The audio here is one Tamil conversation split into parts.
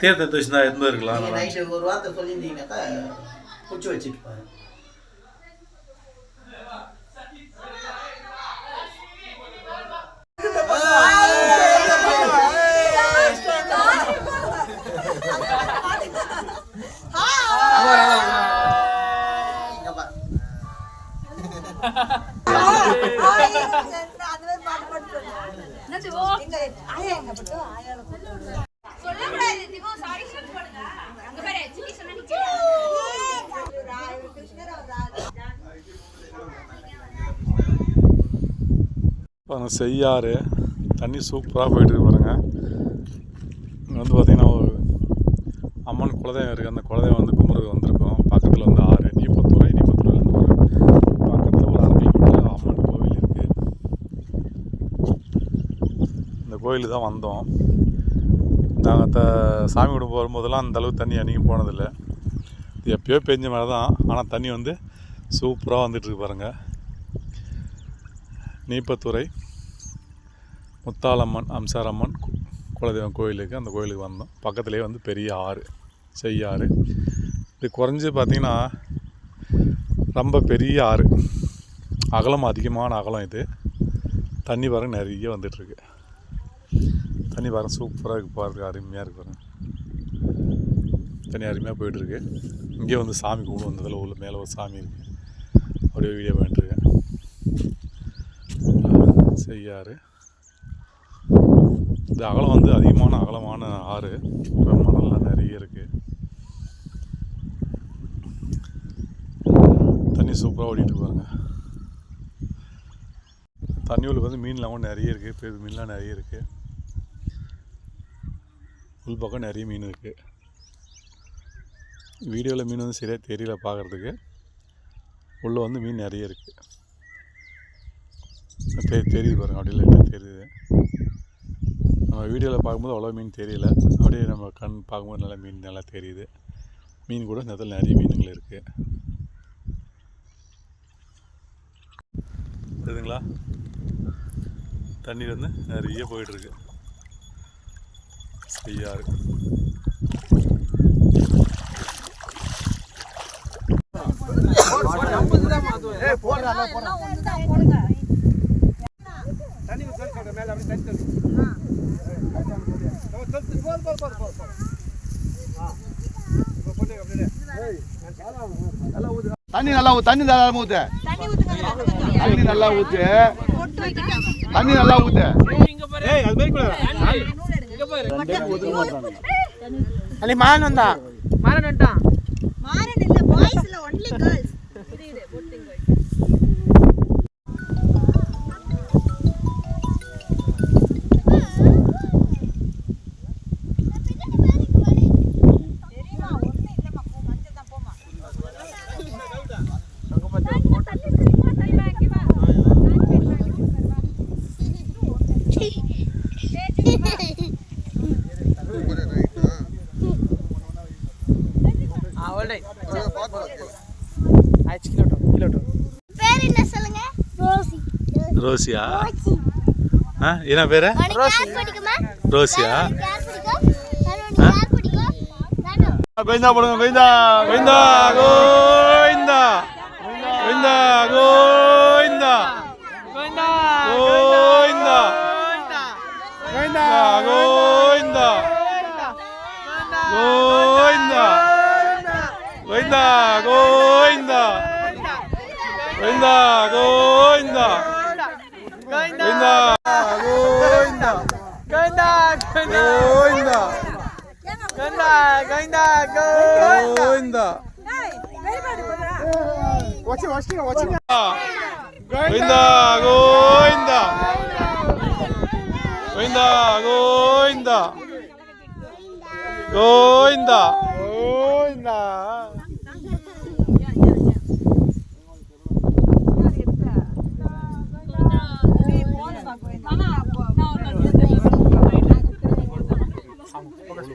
தீர்த்தத்தை வச்சுருந்தா எந்த இருக்கலாம் நீங்கள் நைட்டு ஒரு வார்த்தை சொல்லியிருந்தீங்கன்னாக்கா பிடிச்சி வச்சுட்டு பாருங்கள் செய்யாறு. தண்ணி சூப்பராக போயிட்டு பாருங்க. இங்கே வந்து பார்த்திங்கன்னா ஒரு அம்மன் குலதெய்வம் இருக்குது அந்த குலதெய்வம் வந்து கும்பிட்றது வந்திருக்கோம். பக்கத்தில் வந்து ஆறு நீப்பத்தூரை நீப்பத்தூர்லேருந்து ஒரு பக்கத்தில் ஒரு அரை கிலோமீட்டர் அம்மன் கோவில் இருக்குது இந்த கோயிலுக்கு தான் வந்தோம். நாங்கள் த சாமி கும்பிட போகும்போதெல்லாம் அந்த அளவுக்கு தண்ணி அன்றைக்கும் போனதில்லை. எப்பயோ பெஞ்ச மழை தான் ஆனால் தண்ணி வந்து சூப்பராக வந்துட்டுருக்கு பாருங்கள் நீப்பத்துறை முத்தாலம்மன் அம்சாரம்மன் கு- குலதெய்வம் கோயிலுக்கு அந்த கோயிலுக்கு வந்தோம். பக்கத்துலேயே வந்து பெரிய ஆறு செய்யாறு. இது குறைஞ்சி பார்த்திங்கன்னா ரொம்ப பெரிய ஆறு. அகலம் அதிகமான அகலம் இது. தண்ணி பாருங்க நிறைய வந்துட்டுருக்கு. தண்ணி பாருங்க சூப்பராக இருக்குது பாருங்க அருமையாக இருக்கு பாருங்க. தண்ணி அருமையாக போயிட்டுருக்கு. இங்கே வந்து சாமி கும்பிடு வந்ததில் உள்ள மேலே ஒரு சாமி இருக்குது அப்படியே வீடியோ பண்ணிட்டுருக்கேன் செய்யாறு இந்த அகலம் வந்து அதிகமான அகலமான ஆறு. இப்ப மணல்லாம் நிறைய இருக்குது தண்ணி சூப்பராக ஓடிட்டு பாருங்க தண்ணி வந்து மீன்லாம் கூட நிறைய இருக்குது பெரிய மீன்லாம் நிறைய இருக்குது உள் பக்கம் நிறைய மீன் இருக்குது வீடியோவில் மீன் வந்து சரியாக தெரியல பார்க்குறதுக்கு உள்ளே வந்து மீன் நிறைய இருக்குது தெ தெரியுது பாருங்க. அப்படியே லைட்டாக தெரியுது. நம்ம வீடியோவில் பார்க்கும்போது அவ்வளோ மீன் தெரியல. அப்படியே நம்ம கண் பார்க்கும்போது நல்லா மீன் நல்லா தெரியுது. மீன் கூட இந்த இடத்துல நிறைய மீனுங்கள் இருக்குது தெரியுதுங்களா தண்ணி வந்து நிறைய போயிட்டுருக்கு செய்யாறு தண்ணி நல்லா தண்ணி தாராளமா ஊத்து. தண்ணி நல்லா ஊத்து. தண்ணி நல்லா ஊத்து. மாறன் வந்தா மாறன் வந்துட்டான் மாறன் இல்ல பாய்ஸ்ல ஒன்லி கேர்ள்ஸ் ரோசியா? ஆ என்ன பேர்? உனக்கு யார் பிடிக்குமா? ரோசியா? கோவிந்தா போடுங்க கோவிந்தா. கோவிந்தா கோவிந்தா. கோவிந்தா கோவிந்தா. கோவிந்தா கோவிந்தா. கோவிந்தா. கோவிந்தா கோவிந்தா. கோவிந்தா. கோவிந்தா கோவிந்தா கோவிந்தா. గోవింద? గంద గంద గోవింద. వచ్చి వచ్చి వచ్చి. గోవింద గోవింద. గోవింద గోవింద. గోవింద. గోవింద.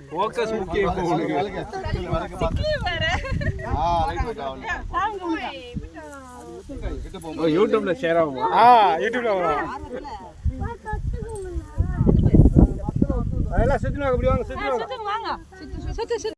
ஃபோக்கஸ் முக்கியம் இப்போ உங்களுக்கு யூடியூப்ல ஷேர் ஆகும்? ஆ யூடியூப்ல வரும். அதெல்லாம் சுத்தினாங்க அப்படி வாங்க சுத்தினாங்க சுத்து சுத்து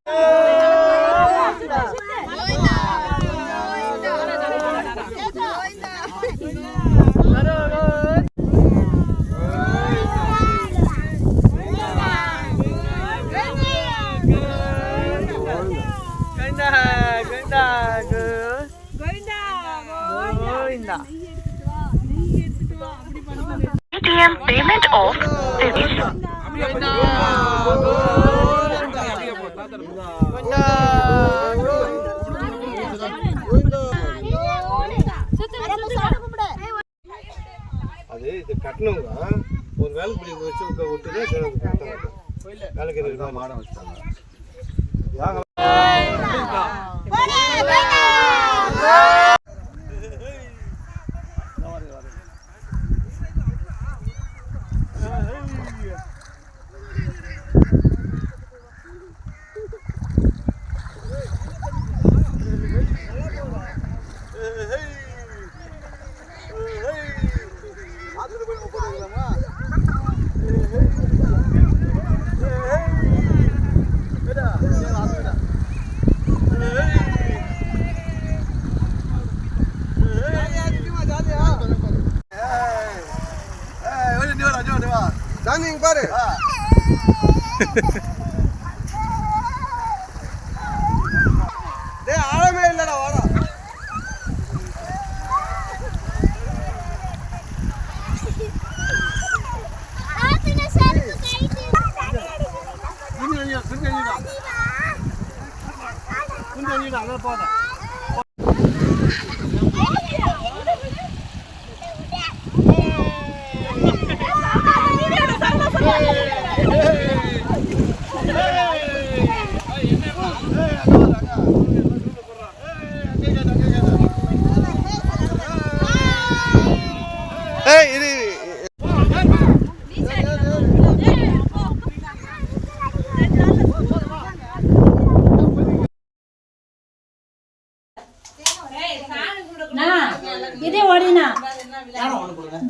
Govinda Govinda Govinda Govinda Paytm payment of அது இது கட்டணுங்க ஒரு வேலை பிடி வச்சு விட்டுதான் வேலைக்கு மாடம் வச்சுட்டாங்க 准备的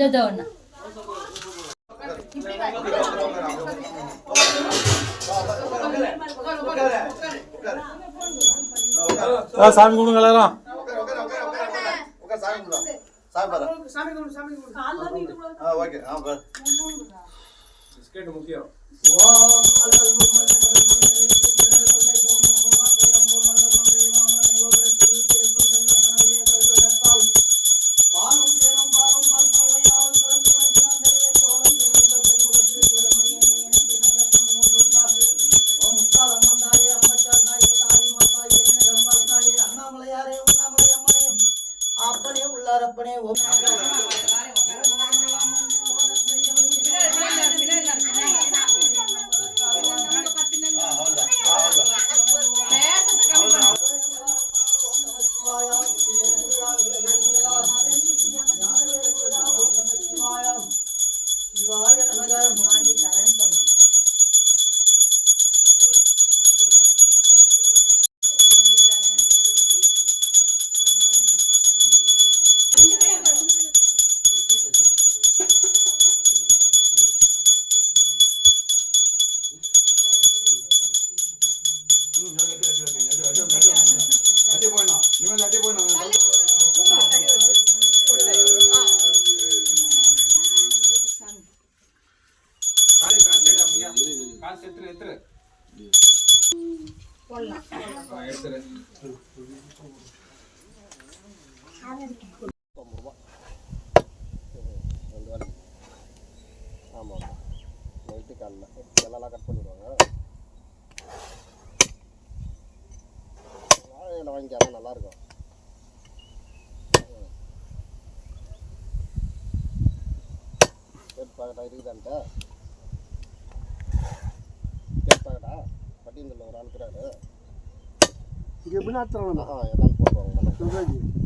இதோ ஒன்று சாமி கும்பிடுங்க எல்லாரும். முக்கியம். ஆமாம் ஆமாம் நைட்டு காலைல எல்லாம் கட் பண்ணிடுவாங்க வாழையில வாங்கிக்காம நல்லாயிருக்கும் கேட் பாக்கெட்டா இருக்குதான்ட்ட கேட் பாக்கெட்டா பட்டியலில் ஒரு ஆள் இருக்கிறாரு இங்கே எப்படி நடத்துறாங்க ஆ எல்லாம் போடுவாங்க.